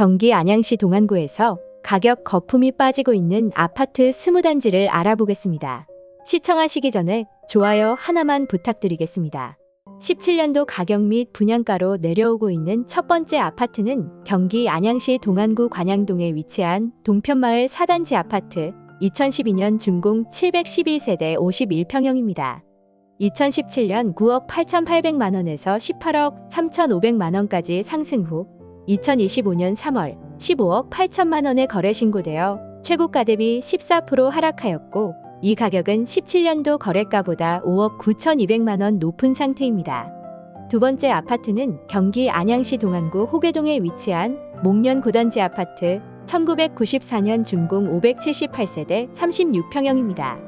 경기 안양시 동안구에서 가격 거품이 빠지고 있는 아파트 20단지를 알아보겠습니다. 시청하시기 전에 좋아요 하나만 부탁드리겠습니다. 17년도 가격 및 분양가로 내려오고 있는 첫 번째 아파트는 경기 안양시 동안구 관양동에 위치한 동편마을 4단지 아파트 2012년 준공 711세대 51평형입니다. 2017년 9억 8,800만 원에서 18억 3,500만 원까지 상승 후 2025년 3월 15억 8천만 원에 거래 신고되어 최고가 대비 14% 하락하였고 이 가격은 17년도 거래가보다 5억 9,200만 원 높은 상태입니다. 두 번째 아파트는 경기 안양시 동안구 호계동에 위치한 목련 고단지 아파트 1994년 준공 578세대 36평형입니다.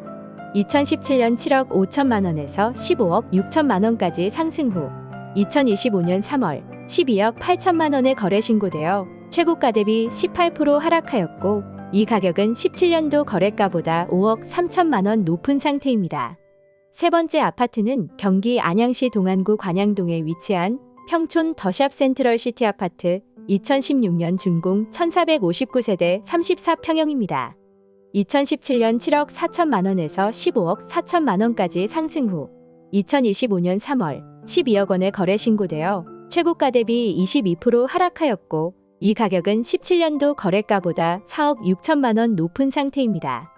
2017년 7억 5천만 원에서 15억 6천만 원까지 상승 후 2025년 3월 12억 8천만 원에 거래 신고되어 최고가 대비 18% 하락하였고 이 가격은 17년도 거래가보다 5억 3천만 원 높은 상태입니다. 세 번째 아파트는 경기 안양시 동안구 관양동에 위치한 평촌 더샵 센트럴 시티 아파트 2016년 준공 1459세대 34평형입니다. 2017년 7억 4천만 원에서 15억 4천만 원까지 상승 후 2025년 3월 12억 원에 거래 신고되어 최고가 대비 22% 하락하였고 이 가격은 17년도 거래가보다 4억 6천만 원 높은 상태입니다.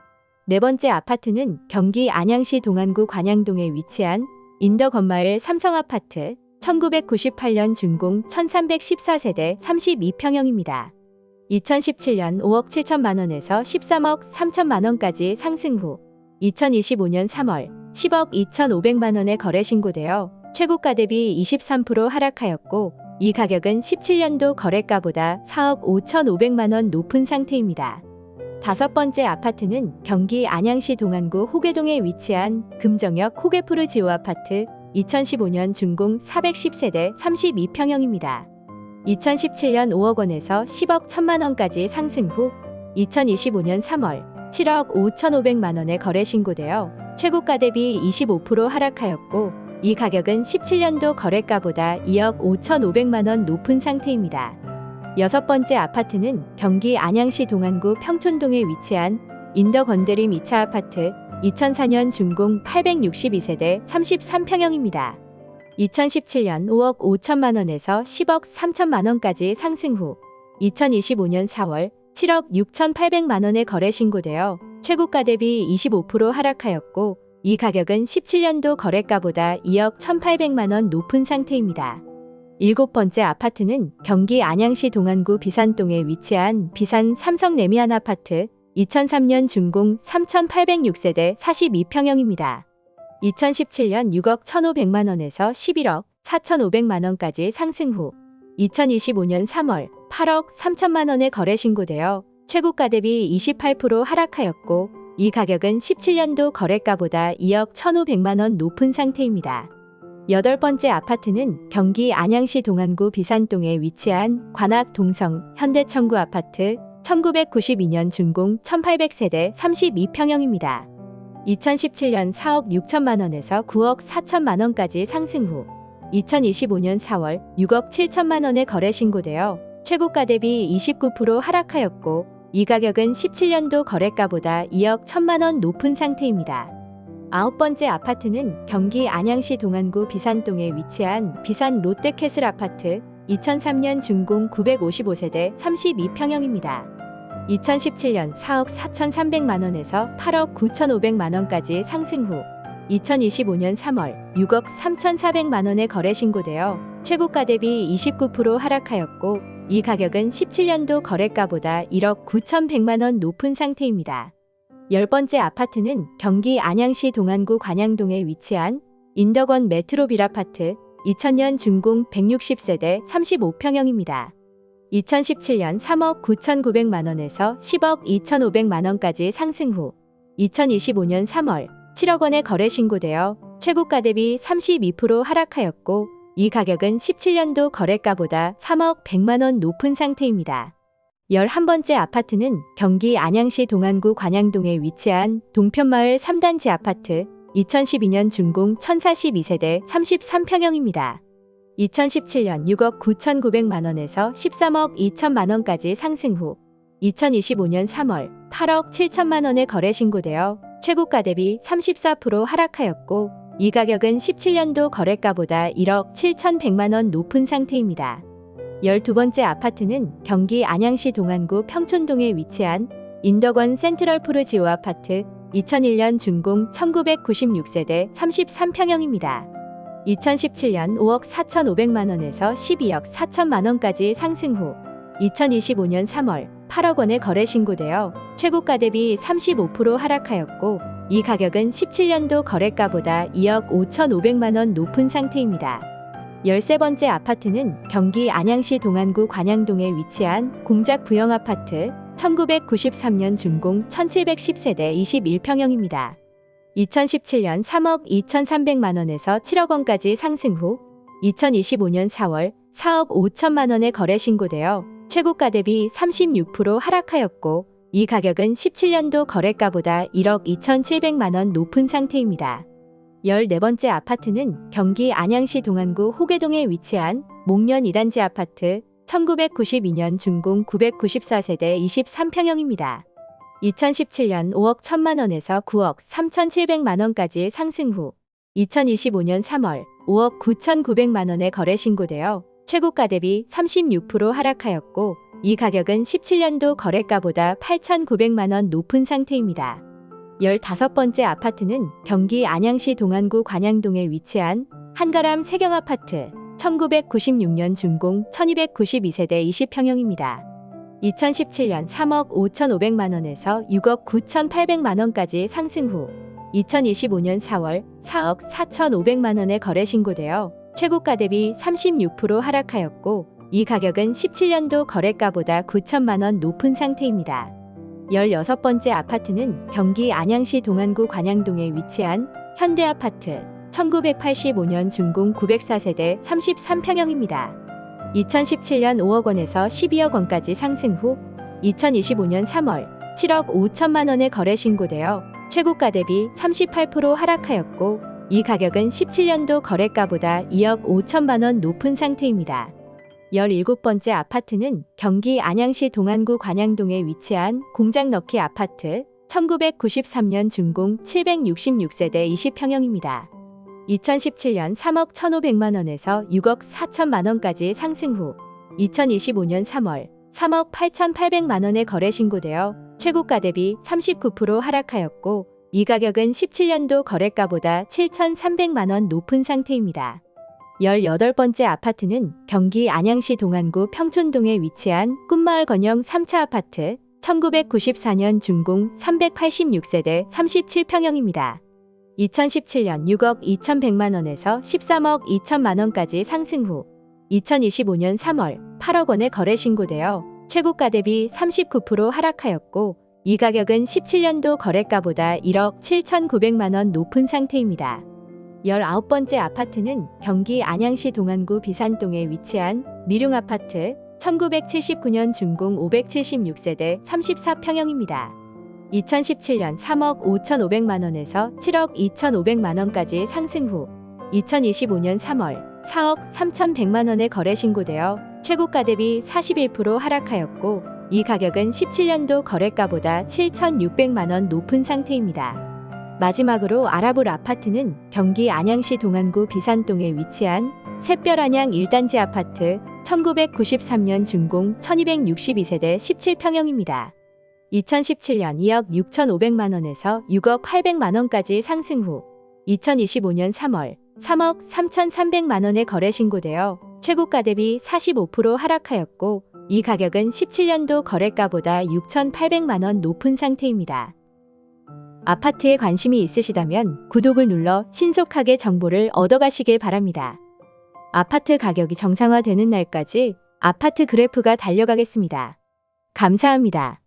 네 번째 아파트는 경기 안양시 동안구 관양동에 위치한 인더 건마을 삼성아파트 1998년 준공 1314세대 32평형입니다. 2017년 5억 7천만 원에서 13억 3천만 원까지 상승 후 2025년 3월 10억 2,500만 원에 거래 신고되어 최고가 대비 23% 하락하였고 이 가격은 17년도 거래가보다 4억 5,500만 원 높은 상태입니다. 다섯 번째 아파트는 경기 안양시 동안구 호계동에 위치한 금정역 호계푸르 지오 아파트 2015년 준공 410세대 32평형입니다. 2017년 5억 원에서 10억 1천만 원까지 상승 후 2025년 3월 7억 5,500만 원에 거래 신고되어 최고가 대비 25% 하락하였고 이 가격은 17년도 거래가보다 2억 5,500만 원 높은 상태입니다. 여섯 번째 아파트는 경기 안양시 동안구 평촌동에 위치한 인더 건드림 2차 아파트 2004년 준공 862세대 33평형입니다. 2017년 5억 5천만 원에서 10억 3천만 원까지 상승 후 2025년 4월 7억 6,800만 원에 거래 신고되어 최고가 대비 25% 하락하였고 이 가격은 17년도 거래가보다 2억 1,800만 원 높은 상태입니다. 일곱 번째 아파트는 경기 안양시 동안구 비산동에 위치한 비산 삼성 레미안 아파트 2003년 준공 3,806세대 42평형입니다. 2017년 6억 1,500만 원에서 11억 4,500만 원까지 상승 후 2025년 3월 8억 3천만 원에 거래 신고되어 최고가 대비 28% 하락하였고 이 가격은 17년도 거래가보다 2억 1,500만 원 높은 상태입니다. 여덟 번째 아파트는 경기 안양시 동안구 비산동에 위치한 관악 동성 현대청구 아파트 1992년 준공 1800세대 32평형입니다. 2017년 4억 6천만 원에서 9억 4천만 원까지 상승 후 2025년 4월 6억 7천만 원에 거래 신고되어 최고가 대비 29% 하락하였고 이 가격은 17년도 거래가보다 2억 1천만 원 높은 상태입니다. 아홉 번째 아파트는 경기 안양시 동안구 비산동에 위치한 비산 롯데캐슬 아파트 2003년 준공 955세대 32평형입니다. 2017년 4억 4,300만 원에서 8억 9,500만 원까지 상승 후 2025년 3월 6억 3,400만 원에 거래 신고되어 최고가 대비 29% 하락하였고 이 가격은 17년도 거래가보다 1억 9,100만 원 높은 상태입니다. 열 번째 아파트는 경기 안양시 동안구 관양동에 위치한 인덕원 메트로빌 아파트 2000년 준공 160세대 35평형입니다. 2017년 3억 9,900만 원에서 10억 2,500만 원까지 상승 후 2025년 3월 7억 원에 거래 신고되어 최고가 대비 32% 하락하였고 이 가격은 17년도 거래가보다 3억 100만 원 높은 상태입니다. 11번째 아파트는 경기 안양시 동안구 관양동에 위치한 동편마을 3단지 아파트 2012년 준공 1042세대 33평형입니다. 2017년 6억 9,900만 원에서 13억 2천만 원까지 상승 후 2025년 3월 8억 7천만 원에 거래 신고되어 최고가 대비 34% 하락하였고 이 가격은 17년도 거래가보다 1억 7,100만 원 높은 상태입니다. 12번째 아파트는 경기 안양시 동안구 평촌동에 위치한 인덕원 센트럴 푸르지오 아파트 2001년 준공 1996세대 33평형입니다. 2017년 5억 4,500만 원에서 12억 4천만 원까지 상승 후 2025년 3월 8억 원에 거래 신고되어 최고가 대비 35% 하락하였고 이 가격은 17년도 거래가보다 2억 5,500만 원 높은 상태입니다. 13번째 아파트는 경기 안양시 동안구 관양동에 위치한 공작 부영 아파트 1993년 준공 1710세대 21평형입니다. 2017년 3억 2,300만 원에서 7억 원까지 상승 후 2025년 4월 4억 5천만 원에 거래 신고되어 최고가 대비 36% 하락하였고 이 가격은 17년도 거래가보다 1억 2,700만 원 높은 상태입니다. 14번째 아파트는 경기 안양시 동안구 호계동에 위치한 목련 2단지 아파트 1992년 준공 994세대 23평형입니다. 2017년 5억 1천만 원에서 9억 3,700만 원까지 상승 후 2025년 3월 5억 9,900만 원에 거래 신고되어 최고가 대비 36% 하락하였고 이 가격은 17년도 거래가보다 8,900만 원 높은 상태입니다. 15번째 아파트는 경기 안양시 동안구 관양동에 위치한 한가람 세경아파트 1996년 준공 1292세대 20평형입니다. 2017년 3억 5,500만 원에서 6억 9,800만 원까지 상승 후 2025년 4월 4억 4,500만 원에 거래 신고되어 최고가 대비 36% 하락하였고 이 가격은 17년도 거래가보다 9천만 원 높은 상태입니다. 16번째 아파트는 경기 안양시 동안구 관양동에 위치한 현대아파트 1985년 준공 904세대 33평형입니다. 2017년 5억 원에서 12억 원까지 상승 후 2025년 3월 7억 5천만 원에 거래 신고되어 최고가 대비 38% 하락하였고 이 가격은 17년도 거래가보다 2억 5천만 원 높은 상태입니다. 17번째 아파트는 경기 안양시 동안구 관양동에 위치한 공장 넣기 아파트 1993년 준공 766세대 20평형입니다. 2017년 3억 1,500만 원에서 6억 4천만 원까지 상승 후 2025년 3월 3억 8,800만 원에 거래 신고되어 최고가 대비 39% 하락하였고 이 가격은 17년도 거래가보다 7,300만 원 높은 상태입니다. 18번째 아파트는 경기 안양시 동안구 평촌동에 위치한 꿈마을 건영 3차 아파트 1994년 준공 386세대 37평형입니다. 2017년 6억 2,100만 원에서 13억 2천만 원까지 상승 후 2025년 3월 8억 원에 거래 신고되어 최고가 대비 39% 하락하였고 이 가격은 17년도 거래가보다 1억 7,900만 원 높은 상태입니다. 19번째 아파트는 경기 안양시 동안구 비산동에 위치한 미룡 아파트 1979년 준공 576세대 34평형입니다. 2017년 3억 5,500만 원에서 7억 2,500만 원까지 상승 후 2025년 3월 4억 3,100만 원에 거래 신고되어 최고가 대비 41% 하락하였고 이 가격은 17년도 거래가보다 7,600만 원 높은 상태입니다. 마지막으로 알아볼 아파트는 경기 안양시 동안구 비산동에 위치한 샛별 안양 1단지 아파트 1993년 준공 1262세대 17평형입니다. 2017년 2억 6,500만 원에서 6억 800만 원까지 상승 후 2025년 3월 3억 3,300만 원에 거래 신고되어 최고가 대비 45% 하락하였고 이 가격은 17년도 거래가보다 6,800만 원 높은 상태입니다. 아파트에 관심이 있으시다면 구독을 눌러 신속하게 정보를 얻어가시길 바랍니다. 아파트 가격이 정상화되는 날까지 아파트 그래프가 달려가겠습니다. 감사합니다.